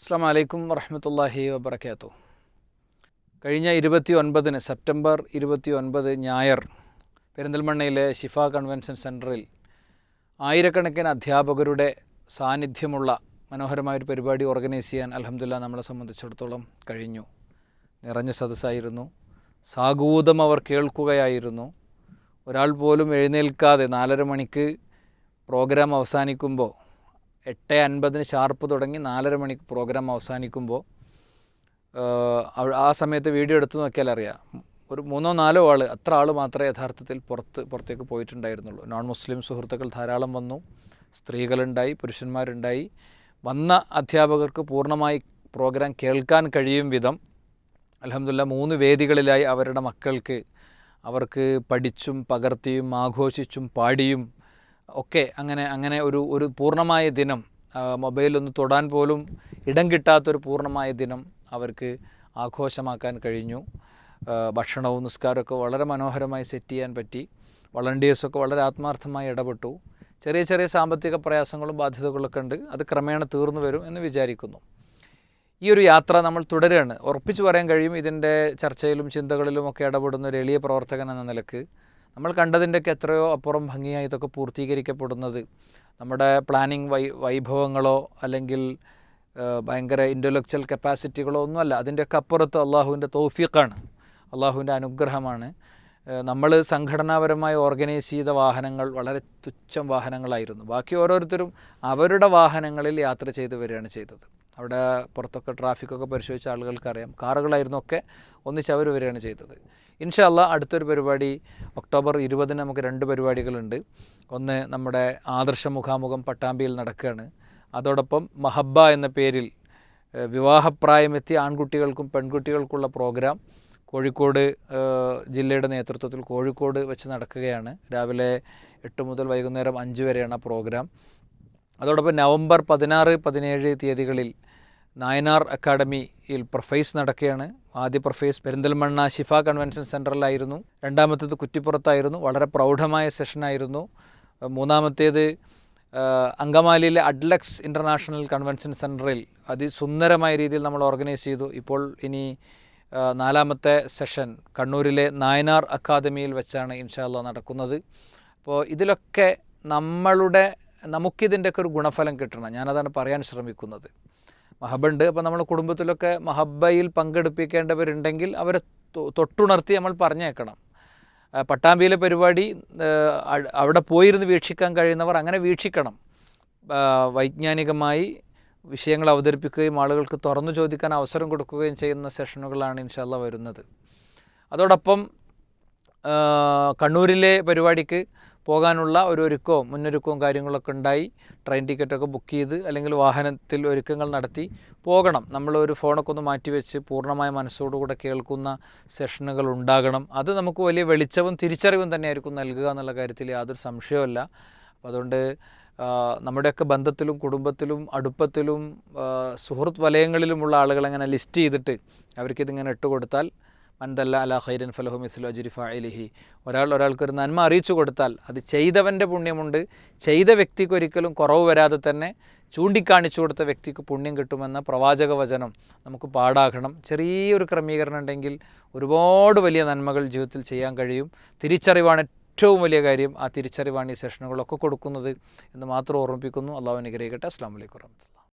അസ്സാം വലൈക്കും വറഹമത്തല്ലാഹി വബർക്കാത്തു കഴിഞ്ഞ ഇരുപത്തി ഒൻപതിന് സെപ്റ്റംബർ ഇരുപത്തി ഒൻപത് ഞായർ പെരിന്തൽമണ്ണയിലെ ഷിഫ കൺവെൻഷൻ സെന്ററിൽ ആയിരക്കണക്കിന് അധ്യാപകരുടെ സാന്നിധ്യമുള്ള മനോഹരമായൊരു പരിപാടി ഓർഗനൈസ് ചെയ്യാൻ അലഹമില്ല നമ്മളെ സംബന്ധിച്ചിടത്തോളം കഴിഞ്ഞു. നിറഞ്ഞ സദസ്സായിരുന്നു. സാഗൂതം അവർ കേൾക്കുകയായിരുന്നു. ഒരാൾ പോലും എഴുന്നേൽക്കാതെ നാലര മണിക്ക് പ്രോഗ്രാം അവസാനിക്കുമ്പോൾ എട്ട് അൻപതിന് ഷാർപ്പ് തുടങ്ങി നാലര മണിക്ക് പ്രോഗ്രാം അവസാനിക്കുമ്പോൾ ആ സമയത്ത് വീഡിയോ എടുത്തു നോക്കിയാൽ അറിയാം. ഒരു മൂന്നോ നാലോ ആൾ അത്ര ആൾ മാത്രമേ യഥാർത്ഥത്തിൽ പുറത്ത് പുറത്തേക്ക് പോയിട്ടുണ്ടായിരുന്നുള്ളൂ. നോൺ മുസ്ലിം സുഹൃത്തുക്കൾ ധാരാളം വന്നു സ്ത്രീകളുണ്ടായി പുരുഷന്മാരുണ്ടായി. വന്ന അധ്യാപകർക്ക് പൂർണമായി പ്രോഗ്രാം കേൾക്കാൻ കഴിയും വിധം അലഹമില്ല മൂന്ന് വേദികളിലായി അവരുടെ മക്കൾക്ക് അവർക്ക് പഠിച്ചും പകർത്തിയും ആഘോഷിച്ചും പാടിയും ഒക്കെ അങ്ങനെ അങ്ങനെ ഒരു ഒരു പൂർണമായ ദിനം മൊബൈലൊന്ന് തൊടാൻ പോലും ഇടം കിട്ടാത്തൊരു പൂർണമായ ദിനം അവർക്ക് ആഘോഷമാക്കാൻ കഴിഞ്ഞു. ഭക്ഷണവും നിസ്കാരമൊക്കെ വളരെ മനോഹരമായി സെറ്റ് ചെയ്യാൻ പറ്റി. വളണ്ടിയേഴ്സൊക്കെ വളരെ ആത്മാർത്ഥമായി ഇടപെട്ടു. ചെറിയ ചെറിയ സാമ്പത്തിക പ്രയാസങ്ങളും ബാധ്യതകളൊക്കെ ഉണ്ട്. അത് ക്രമേണ തീർന്നു വരും എന്ന് വിചാരിക്കുന്നു. ഈ ഒരു യാത്ര നമ്മൾ തുടരുകയാണ്. ഉറപ്പിച്ചു പറയാൻ കഴിയും ഇതിന്റെ ചർച്ചയിലും ചിന്തകളിലും ഒക്കെ ഇടപെടുന്ന ഒരു എളിയ പ്രവർത്തകൻ എന്ന നിലയ്ക്ക്. നമ്മൾ കണ്ടതിന്റെയൊക്കെ എത്രയോ അപ്പുറം ഭംഗിയായി ഇതൊക്കെ പൂർത്തീകരിക്കപ്പെടുന്നത്. നമ്മുടെ പ്ലാനിങ് വൈ വൈഭവങ്ങളോ അല്ലെങ്കിൽ ഭയങ്കര ഇന്റലക്ച്വൽ കപ്പാസിറ്റികളോ ഒന്നുമല്ല. അതിന്റെയൊക്കെ അപ്പുറത്ത് അള്ളാഹുവിന്റെ തൗഫീഖാണ്. അള്ളാഹുവിന്റെ അനുഗ്രഹമാണ്. നമ്മൾ സംഘടനാപരമായി ഓർഗനൈസ് ചെയ്ത വാഹനങ്ങൾ വളരെ തുച്ഛം വാഹനങ്ങളായിരുന്നു. ബാക്കി ഓരോരുത്തരും അവരുടെ വാഹനങ്ങളിൽ യാത്ര ചെയ്ത് വരികയാണ് ചെയ്തത്. അവിടെ പുറത്തൊക്കെ ട്രാഫിക്കൊക്കെ പരിശോധിച്ച ആളുകൾക്കറിയാം. കാറുകളായിരുന്നു ഒക്കെ ഒന്നിച്ച് അവർ വരികയാണ് ചെയ്തത്. ഇൻഷല്ല അടുത്തൊരു പരിപാടി ഒക്ടോബർ ഇരുപതിന് നമുക്ക് രണ്ട് പരിപാടികളുണ്ട്. ഒന്ന് നമ്മുടെ ആദർശ മുഖാമുഖം പട്ടാമ്പിയിൽ നടക്കുകയാണ്. അതോടൊപ്പം മഹബ്ബ എന്ന പേരിൽ വിവാഹപ്രായമെത്തിയ ആൺകുട്ടികൾക്കും പെൺകുട്ടികൾക്കുള്ള പ്രോഗ്രാം. കോഴിക്കോട് ജില്ലയുടെ നേതൃത്വത്തിൽ കോഴിക്കോട് വെച്ച് നടക്കുകയാണ്. രാവിലെ എട്ട് മുതൽ വൈകുന്നേരം അഞ്ച് വരെയാണ് ആ പ്രോഗ്രാം. അതോടൊപ്പം നവംബർ പതിനാറ് പതിനേഴ് തീയതികളിൽ നായനാർ അക്കാഡമിയിൽ പ്രൊഫൈസ് നടക്കുകയാണ്. ആദ്യ പ്രൊഫൈസ് പെരിന്തൽമണ്ണ ഷിഫ കൺവെൻഷൻ സെന്ററിലായിരുന്നു രണ്ടാമത്തേത് കുറ്റിപ്പുറത്തായിരുന്നു. വളരെ പ്രൗഢമായ സെഷനായിരുന്നു. മൂന്നാമത്തേത് അങ്കമാലിയിലെ അഡ്ലക്സ് ഇന്റർനാഷണൽ കൺവെൻഷൻ സെന്ററിൽ അതിസുന്ദരമായ രീതിയിൽ നമ്മൾ ഓർഗനൈസ് ചെയ്തു. ഇപ്പോൾ ഇനി നാലാമത്തെ സെഷൻ കണ്ണൂരിലെ നായനാർ അക്കാദമിയിൽ വെച്ചാണ് ഇൻഷാല്ല നടക്കുന്നത്. അപ്പോൾ ഇതിലൊക്കെ നമ്മളുടെ നമുക്കിതിന്റെയൊക്കെ ഒരു ഗുണഫലം കിട്ടണം. ഞാനതാണ് പറയാൻ ശ്രമിക്കുന്നത്. മഹബുണ്ട് അപ്പോൾ നമ്മുടെ കുടുംബത്തിലൊക്കെ മഹബയിൽ പങ്കെടുപ്പിക്കേണ്ടവരുണ്ടെങ്കിൽ അവരെ തൊട്ടുണർത്തി നമ്മൾ പറഞ്ഞേക്കണം. പട്ടാമ്പിയിലെ പരിപാടി അവിടെ പോയിരുന്ന് വീക്ഷിക്കാൻ കഴിയുന്നവർ അങ്ങനെ വീക്ഷിക്കണം. വൈജ്ഞാനികമായി വിഷയങ്ങൾ അവതരിപ്പിക്കുകയും ആളുകൾക്ക് തുറന്നു ചോദിക്കാൻ അവസരം കൊടുക്കുകയും ചെയ്യുന്ന സെഷനുകളാണ് ഇൻഷാല്ല വരുന്നത്. അതോടൊപ്പം കണ്ണൂരിലെ പരിപാടിക്ക് പോകാനുള്ള ഒരു ഒരുക്കവും മുന്നൊരുക്കവും കാര്യങ്ങളൊക്കെ ഉണ്ടായി. ട്രെയിൻ ടിക്കറ്റൊക്കെ ബുക്ക് ചെയ്ത് അല്ലെങ്കിൽ വാഹനത്തിൽ ഒരുക്കങ്ങൾ നടത്തി പോകണം. നമ്മളൊരു ഫോണൊക്കെ ഒന്ന് മാറ്റിവെച്ച് പൂർണമായ മനസ്സോടുകൂടെ കേൾക്കുന്ന സെഷനുകൾ ഉണ്ടാകണം. അത് നമുക്ക് വലിയ വെളിച്ചവും തിരിച്ചറിവും തന്നെയായിരിക്കും നൽകുക എന്നുള്ള കാര്യത്തിൽ യാതൊരു സംശയവുമല്ല. അപ്പോൾ അതുകൊണ്ട് നമ്മുടെയൊക്കെ ബന്ധത്തിലും കുടുംബത്തിലും അടുപ്പത്തിലും സുഹൃത്ത് വലയങ്ങളിലുമുള്ള ആളുകൾ അങ്ങനെ ലിസ്റ്റ് ചെയ്തിട്ട് അവർക്കിതിങ്ങനെ ഇട്ട് കൊടുത്താൽ മൻദല്ല അല ഖൈരൻ ഫലഹു മിസ്ലു അജിരി ഫായിലിഹി ഒരാൾ ഒരാൾക്കൊരു നന്മ അറിയിച്ചു കൊടുത്താൽ അത് ചെയ്തവന്റെ പുണ്യമുണ്ട്. ചെയ്ത വ്യക്തിക്ക് ഒരിക്കലും കുറവ് വരാതെ തന്നെ ചൂണ്ടിക്കാണിച്ചു കൊടുത്ത വ്യക്തിക്ക് പുണ്യം കിട്ടുമെന്ന പ്രവാചക വചനം നമുക്ക് പാടാകണം. ചെറിയൊരു ക്രമീകരണം ഉണ്ടെങ്കിൽ ഒരുപാട് വലിയ നന്മകൾ ജീവിതത്തിൽ ചെയ്യാൻ കഴിയും. തിരിച്ചറിവാണ് ഏറ്റവും വലിയ കാര്യം ആ തിരിച്ചറിവാണ് ഈ സെഷനുകളൊക്കെ കൊടുക്കുന്നത് എന്ന് മാത്രം ഓർമ്മിപ്പിക്കുന്നു. അള്ളാഹു അനുഗ്രഹിക്കട്ടെ. അസ്സാം വലൈക്കും വരഹമുല്ല